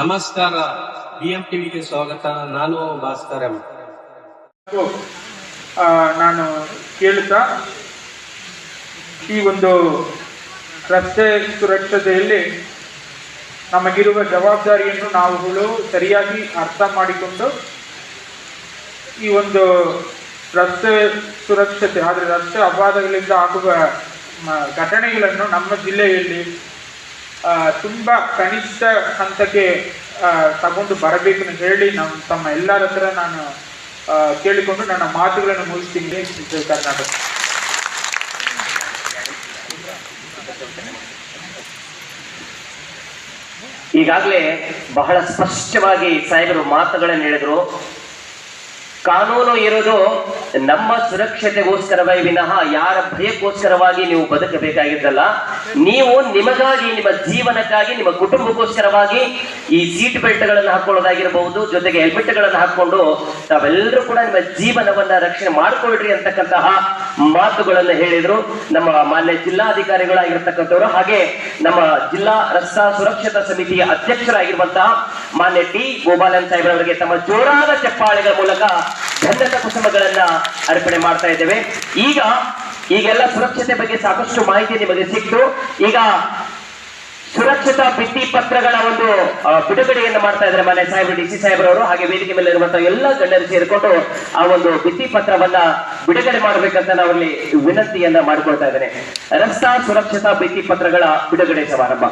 ನಮಸ್ಕಾರ. ಬಿಎಂ ಟಿವಿಗೆ ಸ್ವಾಗತ. ನಾನು ಭಾಸ್ಕರ್ ಎಂ. ನಾನು ಕೇಳುತ್ತಾ? ಈ ಒಂದು ರಸ್ತೆ ಸುರಕ್ಷತೆಯಲ್ಲಿ ನಮಗಿರುವ ಜವಾಬ್ದಾರಿಯನ್ನು ನಾವುಗಳು ಸರಿಯಾಗಿ ಅರ್ಥ ಮಾಡಿಕೊಂಡು ಈ ಒಂದು ರಸ್ತೆ ಸುರಕ್ಷತೆ, ಆದರೆ ರಸ್ತೆ ಅಪಘಾತಗಳಿಂದ ಆಗುವ ಘಟನೆಗಳನ್ನು ನಮ್ಮ ಜಿಲ್ಲೆಯಲ್ಲಿ ತುಂಬ ಕನಿಷ್ಠ ಹಂತಕ್ಕೆ ತಗೊಂಡು ಬರಬೇಕು ಅಂತ ಹೇಳಿ ನಮ್ಮ ತಮ್ಮ ಎಲ್ಲರ ಹತ್ರ ನಾನು ಕೇಳಿಕೊಂಡು ನನ್ನ ಮಾತುಗಳನ್ನು ಮುಗಿಸ್ತೀನಿ. ಕರ್ನಾಟಕ. ಈಗಾಗಲೇ ಬಹಳ ಸ್ಪಷ್ಟವಾಗಿ ಸಾಹೇಬರು ಮಾತುಗಳನ್ನು ಹೇಳಿದ್ರು. ಕಾನೂನು ಇರೋದು ನಮ್ಮ ಸುರಕ್ಷತೆಗೋಸ್ಕರವೇ ವಿನಃ ಯಾರ ಭಯಕ್ಕೋಸ್ಕರವಾಗಿ ನೀವು ಬದುಕಬೇಕಾಗಿದ್ದಲ್ಲ, ನೀವು ನಿಮಗಾಗಿ, ನಿಮ್ಮ ಜೀವನಕ್ಕಾಗಿ, ನಿಮ್ಮ ಕುಟುಂಬಕ್ಕೋಸ್ಕರವಾಗಿ ಈ ಸೀಟ್ ಬೆಲ್ಟ್ಗಳನ್ನು ಹಾಕೊಳ್ಳೋದಾಗಿರಬಹುದು, ಜೊತೆಗೆ ಹೆಲ್ಮೆಟ್ಗಳನ್ನು ಹಾಕೊಂಡು ತಾವೆಲ್ಲರೂ ಕೂಡ ನಿಮ್ಮ ಜೀವನವನ್ನ ರಕ್ಷಣೆ ಮಾಡ್ಕೊಳ್ರಿ ಅಂತಕ್ಕಂತಹ ಮಾತುಗಳನ್ನು ಹೇಳಿದ್ರು ನಮ್ಮ ಮಾನ್ಯ ಜಿಲ್ಲಾಧಿಕಾರಿಗಳಾಗಿರ್ತಕ್ಕಂಥವ್ರು. ಹಾಗೆ ನಮ್ಮ ಜಿಲ್ಲಾ ರಸ್ತಾ ಸುರಕ್ಷತಾ ಸಮಿತಿಯ ಅಧ್ಯಕ್ಷರಾಗಿರುವಂತಹ ಮಾನ್ಯ ಟಿ ಗೋಪಾಲನ್ ಸಾಹೇಬ್ರವರಿಗೆ ತಮ್ಮ ಜೋರಾದ ಚಪ್ಪಾಳೆಗಳ ಮೂಲಕ ಧನ್ಯತ ಕುಸುಮಗಳನ್ನ ಅರ್ಪಣೆ ಮಾಡ್ತಾ ಇದ್ದೇವೆ. ಈಗ ಈಗೆಲ್ಲ ಸುರಕ್ಷತೆ ಬಗ್ಗೆ ಸಾಕಷ್ಟು ಮಾಹಿತಿ ನಿಮಗೆ ಸಿಕ್ತು. ಈಗ ಸುರಕ್ಷತಾ ಭಿತ್ತಿ ಪತ್ರಗಳ ಒಂದು ಬಿಡುಗಡೆಯನ್ನು ಮಾಡ್ತಾ ಇದ್ದಾರೆ ಮನೆ ಸಾಹೇಬರು, ಡಿ ಸಿ ಸಾಹೇಬ್ರವರು. ಹಾಗೆ ವೇದಿಕೆ ಮೇಲೆ ಇರುವಂತಹ ಎಲ್ಲ ಗಣ್ಯರು ಸೇರಿಕೊಂಡು ಆ ಒಂದು ಭಿತ್ತಿ ಪತ್ರವನ್ನ ಬಿಡುಗಡೆ ಮಾಡಬೇಕಂತ ನಾವಲ್ಲಿ ವಿನಂತಿಯನ್ನ ಮಾಡಿಕೊಳ್ತಾ ಇದ್ದೇನೆ. ರಸ್ತಾ ಸುರಕ್ಷತಾ ಭಿತ್ತಿ ಪತ್ರಗಳ ಬಿಡುಗಡೆ ಸಮಾರಂಭ.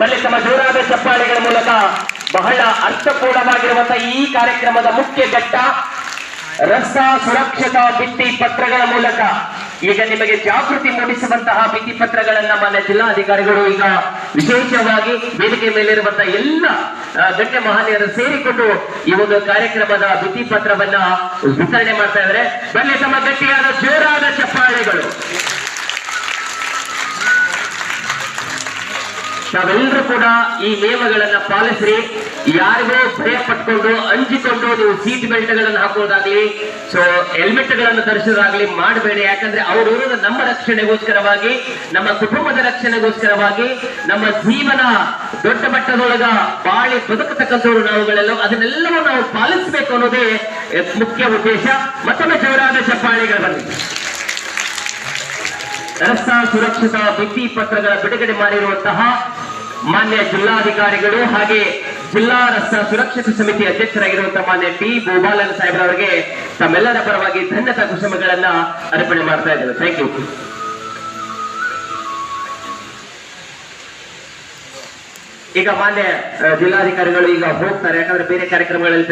ಬನ್ನಿ ತಮ್ಮ ಜೋರಾದ ಚಪ್ಪಾಳೆಗಳ ಮೂಲಕ ಬಹಳ ಅರ್ಥಪೂರ್ಣವಾಗಿರುವಂತಹ ಈ ಕಾರ್ಯಕ್ರಮದ ಮುಖ್ಯ ಘಟ್ಟ ರಸ ಸುರಕ್ಷತಾ ಭಿತ್ತಿ ಪತ್ರಗಳ ಮೂಲಕ. ಈಗ ನಿಮಗೆ ಜಾಗೃತಿ ಮೂಡಿಸುವಂತಹ ಭಿತ್ತಿ ಪತ್ರಗಳನ್ನ ಮಾನ್ಯ ಜಿಲ್ಲಾಧಿಕಾರಿಗಳು ಈಗ ವಿಶೇಷವಾಗಿ ವೇದಿಕೆ ಮೇಲಿರುವಂತಹ ಎಲ್ಲ ಗಣ್ಯ ಮಹನೀಯರು ಸೇರಿಕೊಂಡು ಈ ಒಂದು ಕಾರ್ಯಕ್ರಮದ ಭಿತ್ತಿ ಪತ್ರವನ್ನ ವಿತರಣೆ ಮಾಡ್ತಾ ಇದ್ದಾರೆ. ಬನ್ನಿ ತಮ್ಮ ಗಟ್ಟಿಯಾದ ಜೋರಾದ ಚಪ್ಪಾಳೆಗಳು ತಾವೆಲ್ಲರೂ ಕೂಡ ಈ ನಿಯಮಗಳನ್ನ ಪಾಲಿಸ್ರಿ. ಯಾರಿಗೂ ಭಯ ಪಟ್ಕೊಂಡು, ಅಂಜಿಕೊಂಡು ನೀವು ಸೀಟ್ ಬೆಲ್ಟ್ ಗಳನ್ನ ಹಾಕೋದಾಗ್ಲಿ ಸೊ ಹೆಲ್ಮೆಟ್ಗಳನ್ನು ಧರಿಸೋದಾಗ್ಲಿ ಮಾಡಬೇಡಿ. ಯಾಕಂದ್ರೆ ಅವರು ನಮ್ಮ ರಕ್ಷಣೆಗೋಸ್ಕರವಾಗಿ, ನಮ್ಮ ಕುಟುಂಬದ ರಕ್ಷಣೆಗೋಸ್ಕರವಾಗಿ, ನಮ್ಮ ಜೀವನ ದೊಡ್ಡ ಮಟ್ಟದೊಳಗ ಬಾಳಿ ಬದುಕತಕ್ಕಂಥವ್ರು ನಾವುಗಳೆಲ್ಲ, ಅದನ್ನೆಲ್ಲವೂ ನಾವು ಪಾಲಿಸಬೇಕು ಅನ್ನೋದೇ ಮುಖ್ಯ ಉದ್ದೇಶ. ಮತ್ತೊಮ್ಮೆ ಜೋರಾದ ಚಪ್ಪಾಳೆಗಳು ಬನ್ನಿ. ರಸ್ತಾ ಸುರಕ್ಷತಾ ಭಿತ್ತಿ ಪತ್ರಗಳ ಬಿಡುಗಡೆ ಮಾಡಿರುವಂತಹ ಮಾನ್ಯ ಜಿಲ್ಲಾಧಿಕಾರಿಗಳು ಹಾಗೆ ಜಿಲ್ಲಾ ರಸ್ತಾ ಸುರಕ್ಷತೆ ಸಮಿತಿ ಅಧ್ಯಕ್ಷರಾಗಿರುವಂತಹ ಮಾನ್ಯ ಟಿ ಗೋಪಾಲನ್ ಸಾಹೇಬ್ರವರಿಗೆ ತಮ್ಮೆಲ್ಲರ ಪರವಾಗಿ ಧನ್ಯತಾ ಕುಸುಮಗಳನ್ನ ಅರ್ಪಣೆ ಮಾಡ್ತಾ ಇದ್ದೇವೆ. ಥ್ಯಾಂಕ್ ಯು ಈಗ ಮಾನ್ಯ ಜಿಲ್ಲಾಧಿಕಾರಿಗಳು ಈಗ ಹೋಗ್ತಾರೆ. ಯಾಕಂದ್ರೆ ಬೇರೆ ಕಾರ್ಯಕ್ರಮಗಳಲ್ಲಿ